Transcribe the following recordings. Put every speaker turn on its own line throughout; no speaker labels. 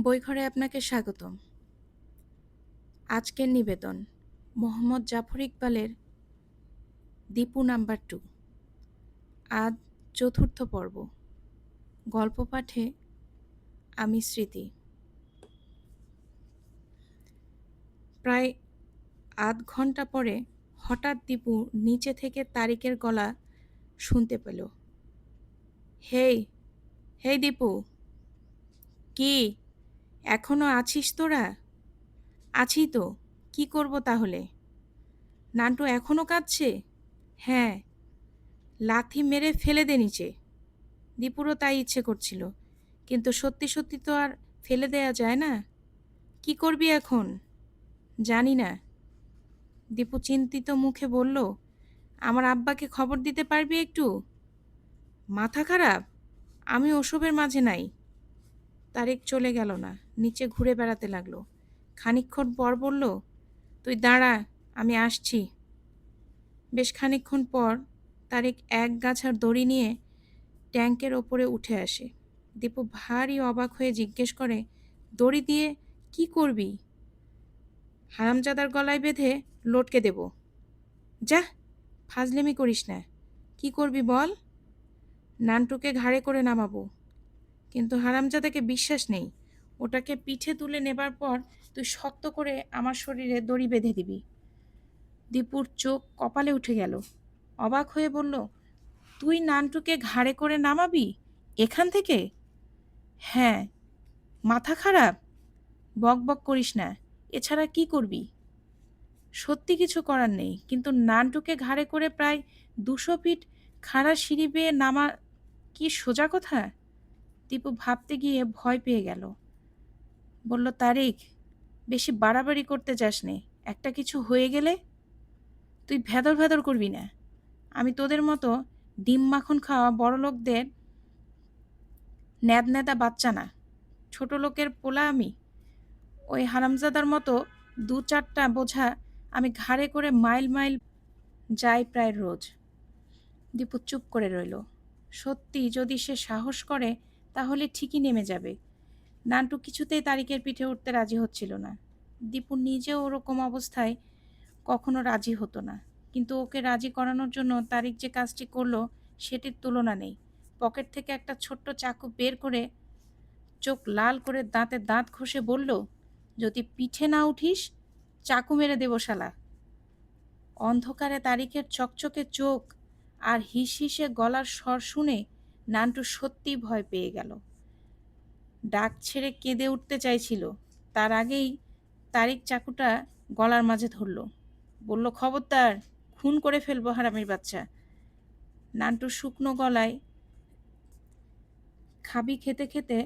বইঘরে আপনাকে স্বাগতম। আজকের নিবেদন, মোহাম্মদ জাফর ইকবালের দীপু নাম্বার টু। আজ চতুর্থ পর্ব। গল্প পাঠে আমি স্মৃতি। প্রায় আধ ঘণ্টা পরে হঠাৎ দীপু নিচে থেকে তারিকের গলা শুনতে পেল। হেই হেই দীপু। কি? এখনও আছিস তোরা? আছি তো, কি করব তাহলে? নান্টু এখনও কাঁদছে? হ্যাঁ। লাথি মেরে ফেলে দে নিচে। দীপুরও তাই ইচ্ছে করছিল, কিন্তু সত্যি সত্যি তো আর ফেলে দেয়া যায় না। কি করবি এখন? জানি না। দীপু চিন্তিত মুখে বলল, আমার আব্বাকে খবর দিতে পারবি একটু? মাথা খারাপ? আমি ওসবের মাঝে নাই। তারেক চলে গেল না, নিচে ঘুরে বেড়াতে লাগল। খানিকক্ষণ পর বলল, তুই দাঁড়া, আমি আসছি। বেশ খানিকক্ষণ পর তারেক এক গাছার দড়ি নিয়ে ট্যাঙ্কের ওপরে উঠে আসে। দীপু ভারী অবাক হয়ে জিজ্ঞেস করে, দড়ি দিয়ে কি করবি? হারামজাদার গলায় বেঁধে, লটকে দেব। যা, ফাজলেমি করিস না। কি করবি বল? নানটুকে ঘাড়ে করে নামাবো। কিন্তু হারামজাদাকে বিশ্বাস নেই। ওটাকে পিঠে তুলে নেবার পর তুই শক্ত করে আমার শরীরে দড়ি বেঁধে দিবি। দীপুর চোখ কপালে উঠে গেল। অবাক হয়ে বলল, তুই নানটুকে ঘাড়ে করে নামাবি? এখান থেকে? হ্যাঁ। মাথা খারাপ? বক বক করিস না। এছাড়া কি করবি? সত্যি কিছু করার নেই। কিন্তু নানটুকে ঘাড়ে করে প্রায় দুশো ফিট খাড়া সিঁড়ি বেয়ে নামা কি সোজা কথা? দীপু ভাবতে গিয়ে ভয় পেয়ে গেল। বলল তারিক বেশি বাড়াবাড়ি করতে যাস নে একটা কিছু হয়ে গেলে তুই ভেদর ভেদর করবি না। আমি তোদের মতো ডিম মাখন খাওয়া বড় লোকদের ন্যাদ ন্যাদা বাচ্চা না। ছোট লোকের পোলা আমি। ওই হারামজাদার মতো দু চারটা বোঝা আমি ঘাড়ে করে মাইল মাইল যাই প্রায় রোজ। দীপু চুপ করে রইল। সত্যি যদি সে সাহস করে তাহলে ঠিকই নেমে যাবে। নান্টু কিছুতেই তারিকের পিঠে উঠতে রাজি হচ্ছিল না। দীপু নিজেও ওরকম অবস্থায় কখনো রাজি হতো না। কিন্তু ওকে রাজি করানোর জন্য তারিক যে কাজটি করল সেটির তুলনা নেই। পকেট থেকে একটা ছোট্ট চাকু বের করে চোখ লাল করে দাঁতে দাঁত ঘষে বলল, যদি পিঠে না উঠিস, চাকু মেরে দেবো শালা। অন্ধকারে তারিকের চকচকে চোখ আর হিস হিসে গলার স্বর শুনে নান্টু সত্যি ভয় পেয়ে গেল। ডাক ছেড়ে কেঁদে উঠতে চাইছিল। তার আগেই তারিক চাকুটা গলার মাঝে ধরল। বলল, খবরদার, খুন করে ফেলব হারামির বাচ্চা। নান্টু শুকনো গলায় খাবি খেতে খেতে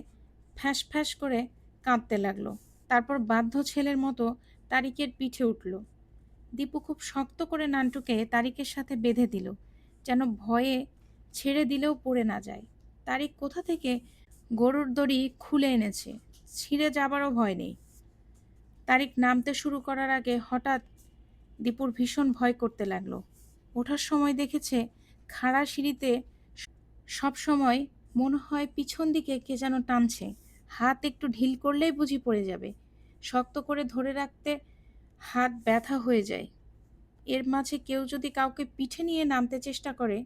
ফ্যাঁস ফ্যাঁস করে কাঁদতে লাগল। তারপর বাধ্য ছেলের মতো তারিকের পিঠে উঠল। দীপু খুব শক্ত করে নান্টুকে তারিকের সাথে বেঁধে দিল, যেন ভয়ে ছেড়ে দিলেও পড়ে না যায়। তারিক কোথা থেকে গরুর দড়ি খুলে এনেছে? ছিঁড়ে যাবারও ভয় নেই। তারিক নামতে শুরু করার আগে হঠাৎ দীপুর ভীষণ ভয় করতে লাগল। ওঠার সময় দেখেছে খাড়া সিঁড়িতে সব সময় মনে হয় পিছন দিকে কে যেন টানছে। হাত একটু ঢিল করলেই বুঝি পড়ে যাবে। শক্ত করে ধরে রাখতে হাত ব্যথা হয়ে যায়। এর মাঝে কেউ যদি কাউকে পিঠে নিয়ে নামতে চেষ্টা করে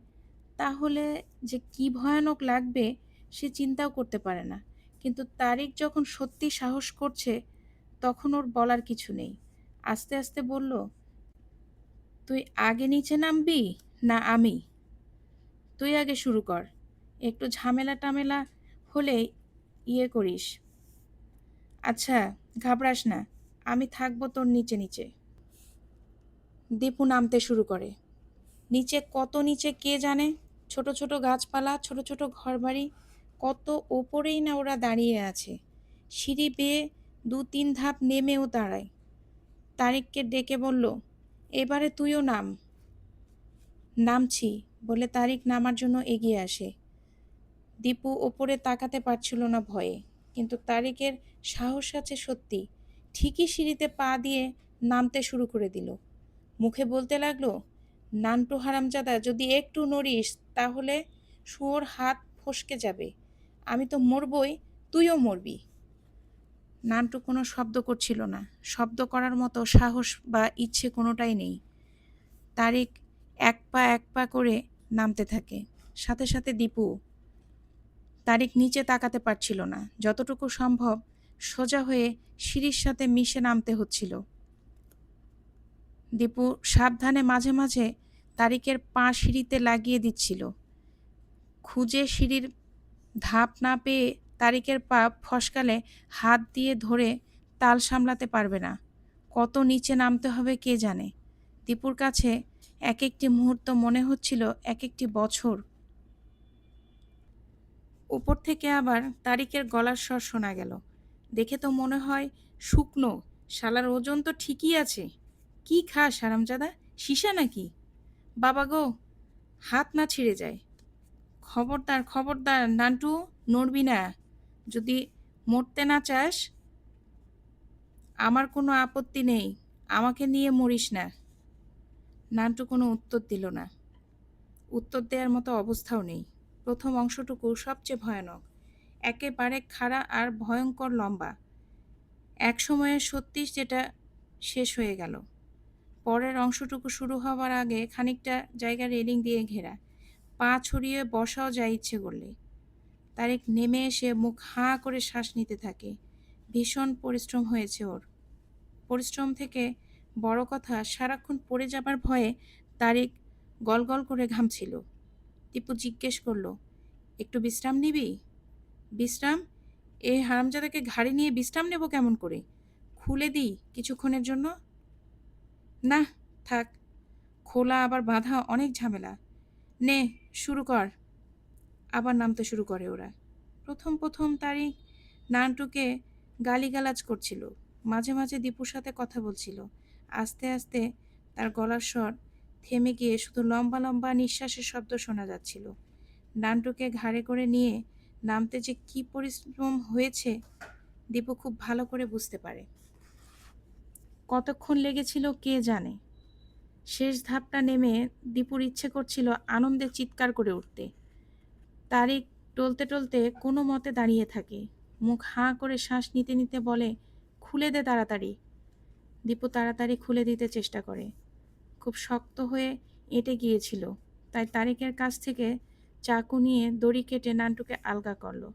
তাহলে যে কি ভয়ানক লাগবে সে চিন্তাও করতে পারে না। কিন্তু তারিক যখন সত্যি সাহস করছে, তখন ওর বলার কিছু নেই। আস্তে আস্তে বলল, তুই আগে নিচে নামবি না আমি? তুই আগে শুরু কর। একটু ঝামেলা টামেলা হলে ইয়ে করিস। আচ্ছা ঘাবড়াস না, আমি থাকব তোর নিচে নিচে। দীপু নামতে শুরু করে। নিচে কত নিচে কে জানে? ছোট ছোট গাছপালা, ছোট ছোট ঘরবাড়ি, কত ওপরেই না ওরা দাঁড়িয়ে আছে। সিঁড়ি বেয়ে দু তিন ধাপ নেমেও দাঁড়ায়। তারিককে ডেকে বলল, এবারে তুইও নাম। নামছি, বলে তারিক নামার জন্য এগিয়ে আসে। দীপু ওপরে তাকাতে পারছিল না ভয়ে, কিন্তু তারিকের সাহস আছে সত্যি। ঠিকই সিঁড়িতে পা দিয়ে নামতে শুরু করে দিল। মুখে বলতে লাগল, নান্টু হারামজাদা, যদি একটু নড়িস তাহলে শুয়োর হাত ফসকে যাবে। আমি তো মরবই, তুইও মরবি। নান্টু কোনো শব্দ করছিল না। শব্দ করার মতো সাহস বা ইচ্ছে কোনোটাই নেই। তারিক এক পা এক পা করে নামতে থাকে। সাথে সাথে দীপু তারিক নিচে তাকাতে পারছিল না। যতটুকু সম্ভব সোজা হয়ে সিঁড়ির সাথে মিশে নামতে হচ্ছিল। দীপু সাবধানে মাঝে মাঝে তারিকের পা সিঁড়িতে লাগিয়ে দিচ্ছিল। খুঁজে সিঁড়ির ধাপ না পেয়ে তারিকের পা ফসকালে হাত দিয়ে ধরে তাল সামলাতে পারবে না। কত নিচে নামতে হবে কে জানে? দীপুর কাছে এক একটি মুহূর্ত মনে হচ্ছিল এক একটি বছর। উপর থেকে আবার তারিকের গলার স্বর শোনা গেল। দেখে তো মনে হয় শুকনো, শালার ওজন তো ঠিকই আছে। কি খাস, হারামজাদা? সীসা নাকি? বাবা গো, হাত না ছিঁড়ে যায়। খবরদার খবরদার, নান্টু, নড়বি না। যদি মরতে না চাস, আমার কোনো আপত্তি নেই, আমাকে নিয়ে মরিস না। নান্টু কোনো উত্তর দিল না। উত্তর দেওয়ার মতো অবস্থাও নেই। প্রথম অংশটুকু সবচেয়ে ভয়ানক। একেবারে খাড়া আর ভয়ঙ্কর লম্বা। এক সময়ে সত্যি যেটা শেষ হয়ে গেল। পরের অংশটুকু শুরু হওয়ার আগে খানিকটা জায়গা রেলিং দিয়ে ঘেরা। পা ছড়িয়ে বসাও যায় ইচ্ছে করলে। তারেক নেমে এসে মুখ হাঁ করে শ্বাস নিতে থাকে। ভীষণ পরিশ্রম হয়েছে ওর। পরিশ্রম থেকে বড় কথা, সারাক্ষণ পড়ে যাবার ভয়ে তারেক গলগল করে ঘামছিল। টিপু জিজ্ঞেস করল, একটু বিশ্রাম নিবি? বিশ্রাম? এই হারামজাদাকে ঘাড়ি নিয়ে বিশ্রাম নেব কেমন করে? খুলে দিই কিছুক্ষণের জন্য? না, থাক। খোলা আবার বাঁধা অনেক ঝামেলা। নে, শুরু কর। আবার নামতে শুরু করে ওরা। প্রথম প্রথম তারিখ নানটুকে গালিগালাজ করছিল। মাঝে মাঝে দীপুর সাথে কথা বলছিল। আস্তে আস্তে তার গলার স্বর থেমে গিয়ে শুধু লম্বা লম্বা নিঃশ্বাসের শব্দ শোনা যাচ্ছিল। নানটুকে ঘাড়ে করে নিয়ে নামতে যে কি পরিশ্রম হয়েছে, দীপু খুব ভালো করে বুঝতে পারে। কতক্ষণ লেগেছিল কে জানে। শেষ ধাপটা নেমে দীপুর ইচ্ছে করছিল আনন্দে চিৎকার করে উঠতে। তারিক টলতে টলতে কোনো মতে দাঁড়িয়ে থাকে। মুখ হাঁ করে শ্বাস নিতে নিতে বলে, খুলে দে তাড়াতাড়ি। দীপু তাড়াতাড়ি খুলে দিতে চেষ্টা করে। খুব শক্ত হয়ে এঁটে গিয়েছিল। তাই তারিকের কাছ থেকে চাকু নিয়ে দড়ি কেটে নানটুকে আলগা করল।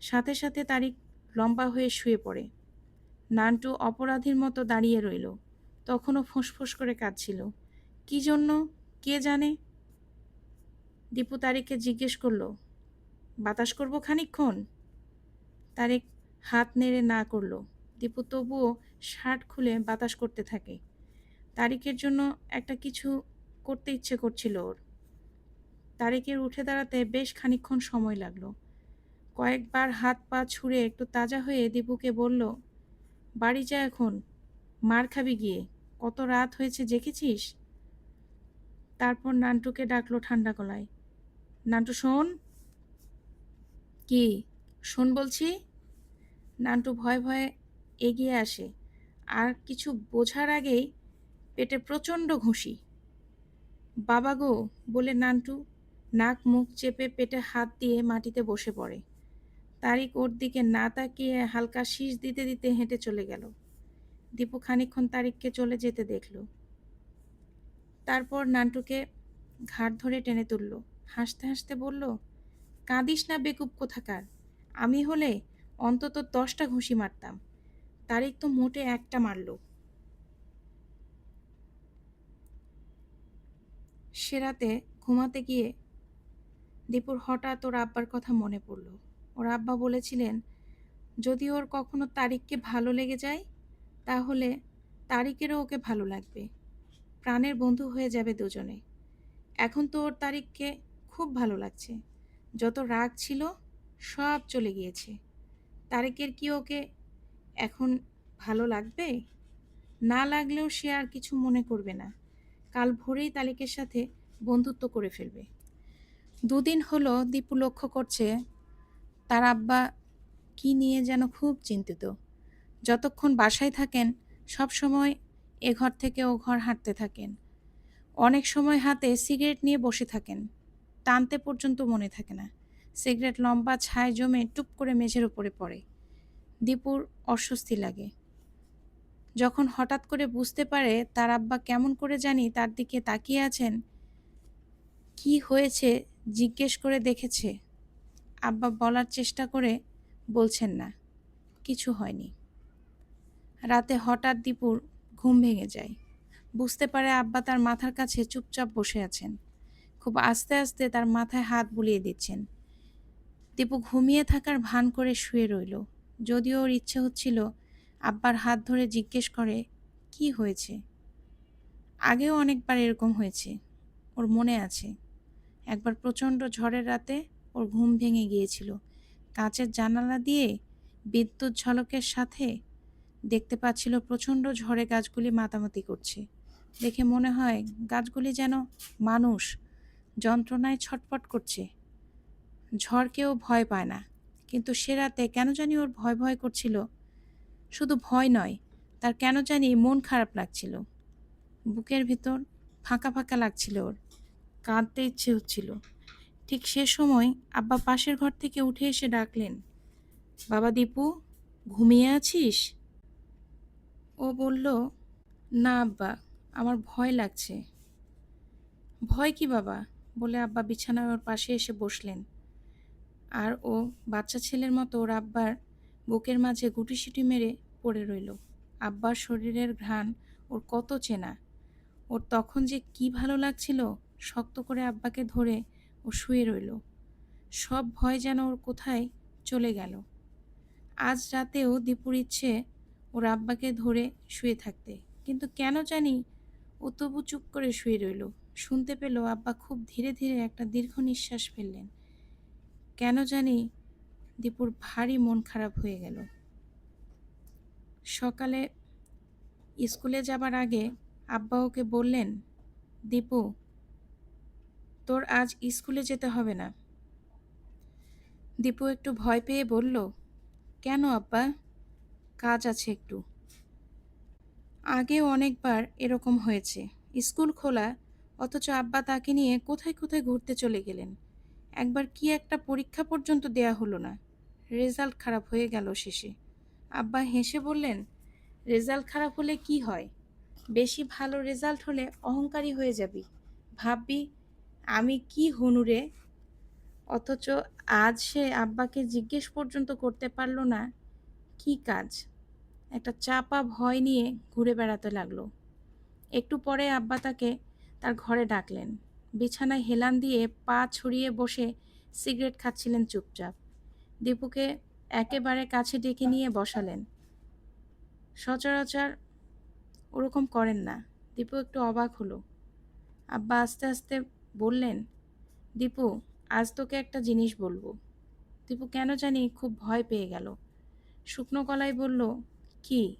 সাথে সাথে তারিক লম্বা হয়ে শুয়ে পড়ে। নান্টু অপরাধীর মতো দাঁড়িয়ে রইল। তখনও ফোঁসফোঁস করে কাঁদছিল। কি জন্য? কে জানে? দীপু তারিককে জিজ্ঞেস করল, বাতাস করব খানিক্ষণ তারিক হাত নেড়ে না করল। দীপু তবুও শার্ট খুলে বাতাস করতে থাকে। তারিকের জন্য একটা কিছু করতে ইচ্ছে করছিল ওর। তারিকের উঠে দাঁড়াতে বেশ খানিক্ষণ সময় লাগল। কয়েকবার হাত পা ছুঁড়ে একটু তাজা হয়ে দীপুকে বলল বাড়ি যা এখন। মার খাবি গিয়ে। কত রাত হয়েছে দেখেছিস? তারপর নান্টুকে ডাকলো ঠান্ডা গলায়। নান্টু, শোন। কি? শোন বলছি। নান্টু ভয়ে ভয়ে এগিয়ে আসে। আর কিছু বোঝার আগেই পেটে প্রচণ্ড ঘুষি। বাবা গো, বলে নান্টু, নাক মুখ চেপে পেটে হাত দিয়ে মাটিতে বসে পড়ে। তারিক ওর দিকে না তাকিয়ে হালকা শীষ দিতে দিতে হেঁটে চলে গেল। দীপু খানিক্ষণ তারিককে চলে যেতে দেখল। তারপর নান্টুকে ঘাট ধরে টেনে তুলল। হাসতে হাসতে বলল, কাঁদিস না বেকুব কোথাকার। আমি হলে অন্তত দশটা ঘুষি মারতাম। তারিক তো মোটে একটা মারল। সে রাতে ঘুমাতে গিয়ে দীপুর হঠাৎ ওর আব্বার কথা মনে পড়ল। ওর আব্বা বলেছিলেন, যদি ওর কখনো তারিককে ভালো লেগে যায়, তাহলে তারিকেরও ওকে ভালো লাগবে। প্রাণের বন্ধু হয়ে যাবে দুজনে। এখন তো ওর তারিককে খুব ভালো লাগছে। যত রাগ ছিল, সব চলে গিয়েছে। তারিকের কি ওকে এখন ভালো লাগবে? না লাগলেও সে আর কিছু মনে করবে না। কাল ভোরেই তালিকের সাথে বন্ধুত্ব করে ফেলবে। দুদিন হলো দীপু লক্ষ্য করছে তার আব্বা কি নিয়ে যেন খুব চিন্তিত। যতক্ষণ বাসায় থাকেন, সব সময় এ ঘর থেকে ও ঘর হাঁটতে থাকেন। অনেক সময় হাতে সিগারেট নিয়ে বসে থাকেন। টানতে পর্যন্ত মনে থাকে না। সিগারেট লম্বা ছায় জমে টুপ করে মেঝের উপরে পড়ে। দীপুর অস্বস্তি লাগে। যখন হঠাৎ করে বুঝতে পারে তার আব্বা কেমন করে জানি তার দিকে তাকিয়ে আছেন, কি হয়েছে জিজ্ঞেস করে দেখেছে। আব্বা বলার চেষ্টা করে বলছেন না। কিছু হয়নি। রাতে হঠাৎ দীপুর ঘুম ভেঙে যায়। বুঝতে পারে আব্বা তার মাথার কাছে চুপচাপ বসে আছেন। খুব আস্তে আস্তে তার মাথায় হাত বুলিয়ে দিচ্ছেন। দীপু ঘুমিয়ে থাকার ভান করে শুয়ে রইল। যদিও ওর ইচ্ছে হচ্ছিল আব্বার হাত ধরে জিজ্ঞেস করে, কি হয়েছে? আগেও অনেকবার এরকম হয়েছে। ওর মনে আছে। একবার প্রচণ্ড ঝড়ের রাতে ওর ঘুম ভেঙে গিয়েছিল। কাঁচের জানালা দিয়ে বিদ্যুৎ ঝলকের সাথে দেখতে পাচ্ছিল প্রচণ্ড ঝড়ে গাছগুলি মাতামাতি করছে। দেখে মনে হয় গাছগুলি যেন মানুষ, যন্ত্রণায় ছটফট করছে। ঝড়কেও ভয় পায় না, কিন্তু সে রাতে কেন জানি ওর ভয় ভয় করছিল। শুধু ভয় নয়, তার কেন জানি মন খারাপ লাগছিল। বুকের ভিতর ফাঁকা ফাঁকা লাগছিল ওর, কাঁদতে ইচ্ছে হচ্ছিল। ঠিক সে সময় আব্বা পাশের ঘর থেকে উঠে এসে ডাকলেন, বাবা দীপু, ঘুমিয়ে আছিস? ও বলল, না আব্বা, আমার ভয় লাগছে। ভয় কি বাবা? বলে আব্বা বিছানায় ওর পাশে এসে বসলেন। আর ও বাচ্চা ছেলের মতো ওর আব্বার বুকের মাঝে গুটিসুটি মেরে পড়ে রইল। আব্বার শরীরের ঘ্রাণ ওর কত চেনা। ওর তখন যে কি ভালো লাগছিল, শক্ত করে আব্বাকে ধরে ও শুয়ে রইল। সব ভয় যেন ওর কোথায় চলে গেল। আজ রাতেও দীপুর ইচ্ছে ওর আব্বাকে ধরে শুয়ে থাকতে। কিন্তু কেন জানি ও তবু চুপ করে শুয়ে রইল। শুনতে পেল আব্বা খুব ধীরে ধীরে একটা দীর্ঘ নিঃশ্বাস ফেললেন। কেন জানি দীপুর ভারী মন খারাপ হয়ে গেল। সকালে স্কুলে যাবার আগে আব্বা ওকে বললেন, দীপু তোর আজ স্কুলে যেতে হবে না। দীপু একটু ভয় পেয়ে বলল, কেন আব্বা? কাজ আছে একটু। আগেও অনেকবার এরকম হয়েছে। স্কুল খোলা, অথচ আব্বা তাকে নিয়ে কোথায় কোথায় ঘুরতে চলে গেলেন? একবার কি একটা পরীক্ষা পর্যন্ত দেয়া হলো না। রেজাল্ট খারাপ হয়ে গেল শেষে। আব্বা হেসে বললেন, রেজাল্ট খারাপ হলে কি হয়? বেশি ভালো রেজাল্ট হলে অহংকারী হয়ে যাবি। ভাববি আমি কি হনুরে অথচ আজ সে আব্বাকে জিজ্ঞেস পর্যন্ত করতে পারল না। কি কাজ? একটা চাপা ভয় নিয়ে ঘুরে বেড়াতে লাগল। একটু পরে আব্বা তাকে তার ঘরে ডাকলেন। বিছানায় হেলান দিয়ে পা ছড়িয়ে বসে সিগারেট খাচ্ছিলেন চুপচাপ। দীপুকে একেবারে কাছে ডেকে নিয়ে বসালেন। সচরাচর ওরকম করেন না। দীপু একটু অবাক হলো। আব্বা আস্তে আস্তে বললেন, দীপু, আজ তোকে একটা জিনিস বলব। দীপু কেন জানি খুব ভয় পেয়ে গেল। শুকনো গলায় বলল, কি?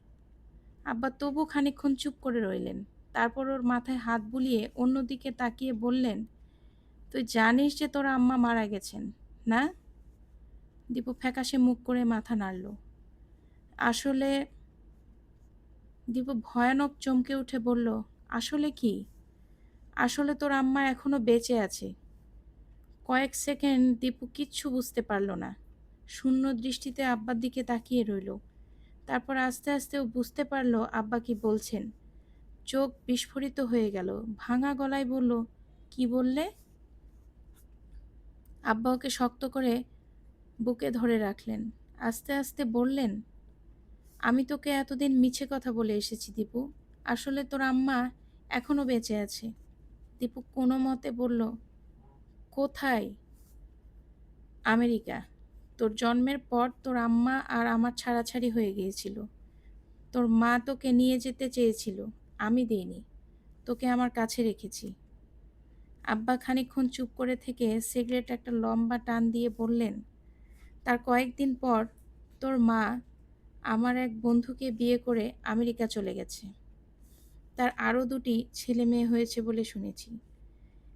আব্বা তবু খানিকক্ষণ চুপ করে রইলেন। তারপর ওর মাথায় হাত বুলিয়ে অন্যদিকে তাকিয়ে বললেন, তুই জানিস যে তোর আম্মা মারা গেছেন, না? দীপু ফ্যাকাশে মুখ করে মাথা নাড়ল। আসলে, দীপু ভয়ানক চমকে উঠে বলল, আসলে কি? আসলে তোর আম্মা এখনও বেঁচে আছে। কয়েক সেকেন্ড দীপু কিচ্ছু বুঝতে পারল না। শূন্য দৃষ্টিতে আব্বার দিকে তাকিয়ে রইল। তারপর আস্তে আস্তে ও বুঝতে পারল আব্বা কি বলছেন। চোখ বিস্ফোরিত হয়ে গেল। ভাঙা গলায় বলল, কি বললে? আব্বা ওকে শক্ত করে বুকে ধরে রাখলেন। আস্তে আস্তে বললেন, আমি তোকে এতদিন মিছে কথা বলে এসেছি দীপু। আসলে তোর আম্মা এখনও বেঁচে আছে। দীপু কোনো মতে বলল, কোথায়? আমেরিকা। তোর জন্মের পর তোর আম্মা আর আমার ছাড়াছাড়ি হয়ে গিয়েছিল। তোর মা তোকে নিয়ে যেতে চেয়েছিল। আমি দিইনি। তোকে আমার কাছে রেখেছি। আব্বা খানিকক্ষণ চুপ করে থেকে সিগারেট একটা লম্বা টান দিয়ে বললেন, তার কয়েকদিন পর তোর মা আমার এক বন্ধুকে বিয়ে করে আমেরিকা চলে গেছে। তার আরও দুটি ছেলে মেয়ে হয়েছে বলে শুনেছি।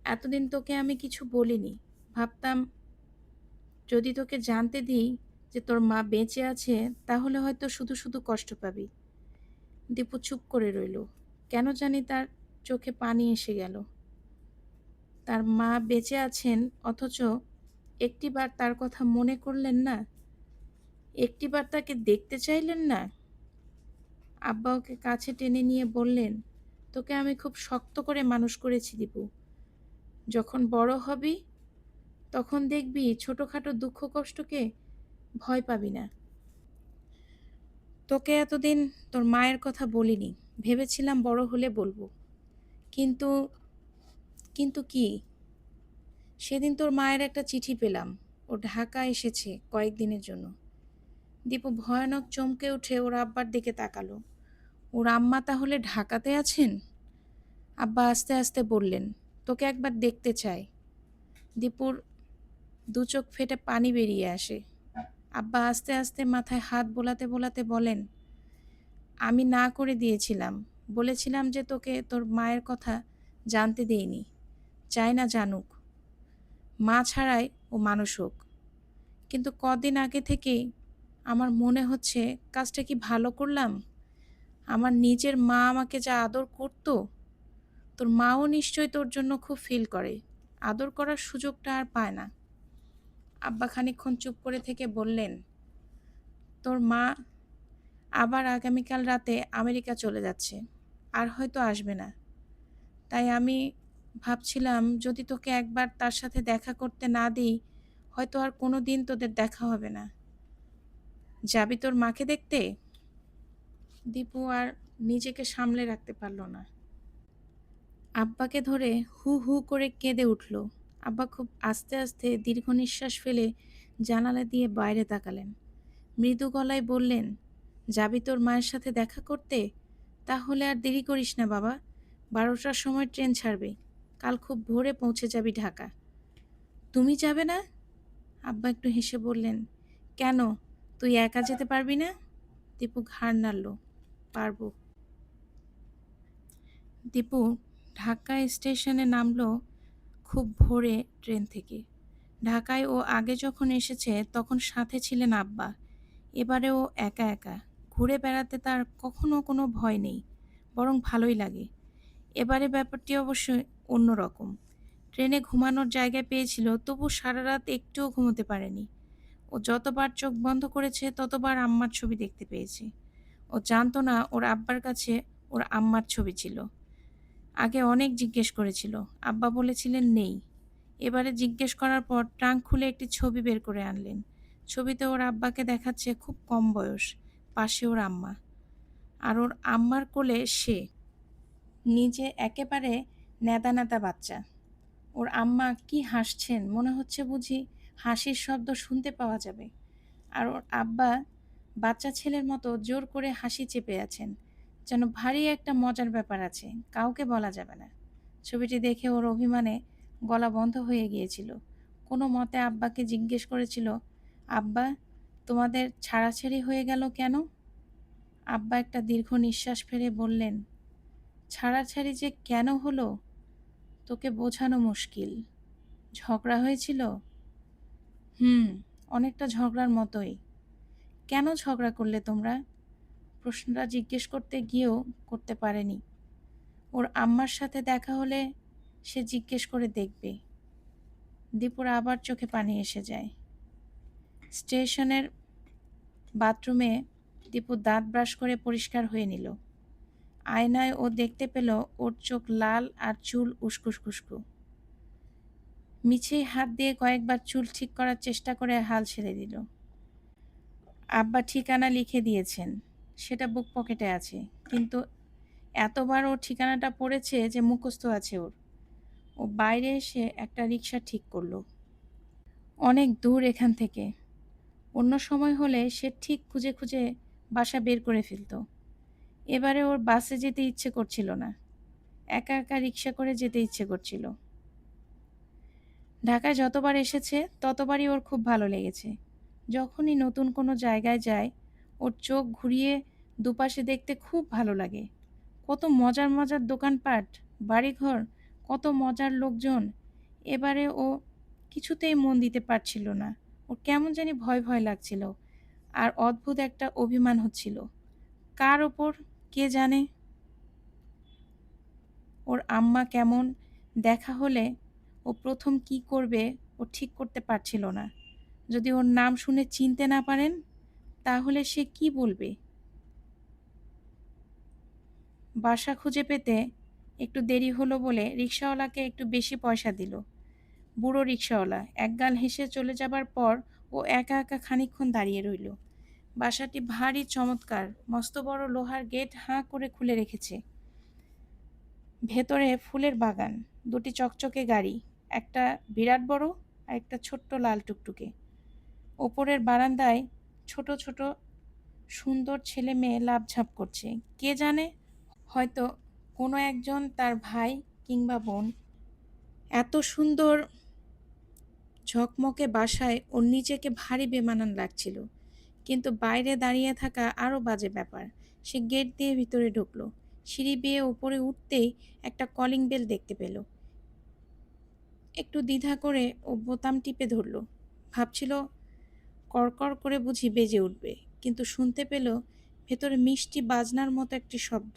এতদিন তোকে আমি কিছু বলিনি। ভাবতাম, যদি তোকে জানতে দিই যে তোর মা বেঁচে আছে, তাহলে হয়তো শুধু শুধু কষ্ট পাবি। দীপু চুপ করে রইল। কেন জানি তার চোখে পানি এসে গেল। তার মা বেঁচে আছেন, অথচ একটিবার তার কথা মনে করলেন না? একটিবার তাকে দেখতে চাইলেন না? আব্বা ওকে কাছে টেনে নিয়ে বললেন তোকে আমি খুব শক্ত করে মানুষ করেছি, দীপু। যখন বড় হবি, তখন দেখবি ছোটোখাটো দুঃখ কষ্টকে ভয় পাবি না। তোকে এতদিন তোর মায়ের কথা বলিনি, ভেবেছিলাম বড় হলে বলব। কিন্তু কিন্তু কি? সেদিন তোর মায়ের একটা চিঠি পেলাম, ও ঢাকা এসেছে কয়েকদিনের জন্য। দীপু ভয়ানক চমকে উঠে ওর আব্বার দিকে তাকালো। ওর আম্মা তাহলে ঢাকাতে আছেন? আব্বা আস্তে আস্তে বললেন, তোকে একবার দেখতে চাই। দীপুর দু চোখ ফেটে পানি বেরিয়ে আসে। আব্বা আস্তে আস্তে মাথায় হাত বোলাতে বোলাতে বলেন, আমি না করে দিয়েছিলাম। বলেছিলাম যে তোকে তোর মায়ের কথা জানতে দেইনি। চাই না জানুক। মা ছাড়াই ও মানুষ হোক। কিন্তু কদিন আগে থেকেই আমার মনে হচ্ছে কাজটা কি ভালো করলাম? আমার নিজের মা আমাকে যা আদর করতো, তোর মাও নিশ্চয়ই তোর জন্য খুব ফিল করে। আদর করার সুযোগটা আর পায় না। আব্বা খানিকক্ষণ চুপ করে থেকে বললেন, তোর মা আবার আগামীকাল রাতে আমেরিকা চলে যাচ্ছে, আর হয়তো আসবে না। তাই আমি ভাবছিলাম যদি তোকে একবার তার সাথে দেখা করতে না দিই, হয়তো আর কোনো দিন তোদের দেখা হবে না। যাবি তোর মাকে দেখতে? দীপু আর নিজেকে সামলে রাখতে পারল না। আব্বাকে ধরে হু হু করে কেঁদে উঠল। আব্বা খুব আস্তে আস্তে দীর্ঘ নিঃশ্বাস ফেলে জানালা দিয়ে বাইরে তাকালেন। মৃদু গলায় বললেন, যাবি তোর মায়ের সাথে দেখা করতে? তাহলে আর দেরি করিস না বাবা। বারোটার সময় ট্রেন ছাড়বে। কাল খুব ভোরে পৌঁছে যাবি ঢাকা। তুমি যাবে না? আব্বা একটু হেসে বললেন, কেন? তুই একা যেতে পারবি না? দীপু ঘাড় নাড়ল। পারব। দীপু ঢাকা স্টেশনে নামলো খুব ভোরে ট্রেন থেকে। ঢাকায় ও আগে যখন এসেছে তখন সাথে ছিলেন আব্বা। এবারে ও একা একা। ঘুরে বেড়াতে তার কখনো কোনো ভয় নেই, বরং ভালোই লাগে। এবারে ব্যাপারটি অবশ্যই অন্যরকম। ট্রেনে ঘুমানোর জায়গা পেয়েছিল, তবু সারা রাত একটুও ঘুমোতে পারেনি। ও যতবার চোখ বন্ধ করেছে, ততবার আম্মার ছবি দেখতে পেয়েছে। ও জানতো না ওর আব্বার কাছে ওর আম্মার ছবি ছিল। আগে অনেক জিজ্ঞেস করেছিল, আব্বা বলেছিলেন নেই। এবারে জিজ্ঞেস করার পর ট্রাঙ্ক খুলে একটি ছবি বের করে আনলেন। ছবিতে ওর আব্বাকে দেখাচ্ছে খুব কম বয়স, পাশে ওর আম্মা। আর ওর আম্মার কোলে সে। নিজে একেবারে নেতা নেতা বাচ্চা। ওর আম্মা কি হাসছেন মনে হচ্ছে বুঝি, হাসির শব্দ শুনতে পাওয়া যাবে। আর ওর আব্বা বাচ্চা ছেলের মতো জোর করে হাসি চেপে আছেন। যেন ভারী একটা মজার ব্যাপার আছে, কাউকে বলা যাবে না। ছবিটি দেখে ওর অভিমানে গলা বন্ধ হয়ে গিয়েছিল। কোনো মতে আব্বাকে জিজ্ঞেস করেছিল, আব্বা, তোমাদের ছাড়াছাড়ি হয়ে গেল কেন? আব্বা একটা দীর্ঘ নিঃশ্বাস ফেলে বললেন, ছাড়াছাড়ি যে কেন হলো? তোকে বোঝানো মুশকিল। ঝগড়া হয়েছিল? হুম, অনেকটা ঝগড়ার মতোই। কেন ঝগড়া করলে তোমরা? প্রশ্নটা জিজ্ঞেস করতে গিয়েও করতে পারেনি। ওর আম্মার সাথে দেখা হলে সে জিজ্ঞেস করে দেখবে। দীপুর আবার চোখে পানি এসে যায়। স্টেশনের বাথরুমে দীপু দাঁত ব্রাশ করে পরিষ্কার হয়ে নিল। আয়নায় ও দেখতে পেল ওর চোখ লাল আর চুল উস্কুসকুস্কু মিছেই হাত দিয়ে কয়েকবার চুল ঠিক করার চেষ্টা করে হাল ছেড়ে দিল। আব্বা ঠিকানা লিখে দিয়েছেন। সেটা বুক পকেটে আছে। কিন্তু এতবার ওর ঠিকানাটা পড়েছে যে মুখস্থ আছে ওর। ও বাইরে এসে একটা রিক্সা ঠিক করল। অনেক দূর এখান থেকে। অন্য সময় হলে সে ঠিক খুঁজে খুঁজে বাসা বের করে ফেলত। এবারে ওর বাসে যেতে ইচ্ছে করছিল না। একা একা রিক্সা করে যেতে ইচ্ছে করছিল। ঢাকায় যতবার এসেছে, ততবারই ওর খুব ভালো লেগেছে। যখনই নতুন কোনো জায়গায় যায় ওর চোখ ঘুরিয়ে দুপাশে দেখতে খুব ভালো লাগে। কত মজার মজার দোকানপাট, বাড়িঘর, কত মজার লোকজন। এবারে ও কিছুতেই মন দিতে পারছিল না। ওর কেমন জানি ভয় ভয় লাগছিল। আর অদ্ভুত একটা অভিমান হচ্ছিল। কার ওপর, কে জানে? ওর আম্মা কেমন, দেখা হলে ও প্রথম কি করবে, ও ঠিক করতে পারছিল না। যদি ওর নাম শুনে চিনতে না পারেন, তাহলে সে কি বলবে? বাসা খুঁজে পেতে একটু দেরি হলো বলে রিক্সাওয়ালাকে একটু বেশি পয়সা দিল। বুড়ো রিক্সাওয়ালা একগাল হেসে চলে যাবার পর ও একা একা খানিকক্ষণ দাঁড়িয়ে রইল। বাসাটি ভারী চমৎকার, মস্ত বড় লোহার গেট হাঁ করে খুলে রেখেছে। ভেতরে ফুলের বাগান, দুটি চকচকে গাড়ি, একটা বিরাট বড় আর একটা ছোট্ট লাল টুকটুকে। ওপরের বারান্দায় ছোট ছোট, সুন্দর ছেলে মেয়ে লাভঝাপ করছে। কে জানে? হয়তো কোনো একজন তার ভাই কিংবা বোন। এত সুন্দর ঝকমকে বাসায় ওর নিজেকে ভারী বেমানান লাগছিল। কিন্তু বাইরে দাঁড়িয়ে থাকা আরও বাজে ব্যাপার। সে গেট দিয়ে ভিতরে ঢুকলো। সিঁড়ি বেয়ে ওপরে উঠতেই একটা কলিং বেল দেখতে পেল। একটু দ্বিধা করে ও বোতাম টিপে ধরল। ভাবছিল কড়কড় করে বুঝি বেজে উঠবে, কিন্তু শুনতে পেল ভেতরে মিষ্টি বাজনার মতো একটি শব্দ।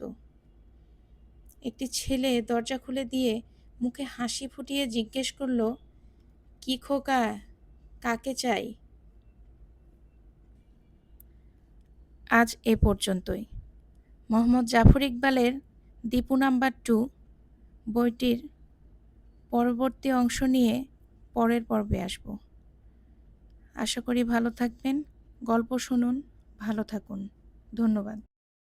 একটি ছেলে দরজা খুলে দিয়ে মুখে হাসি ফুটিয়ে জিজ্ঞেস করল, কি খোকা, কাকে চাই? আজ এ পর্যন্তই। মোহাম্মদ জাফর ইকবালের দীপু নাম্বার টু বইটির পরবর্তী অংশ নিয়ে পরের পর্বে আসব। আশা করি ভালো থাকবেন গল্প শুনুন ভালো থাকুন। ধন্যবাদ।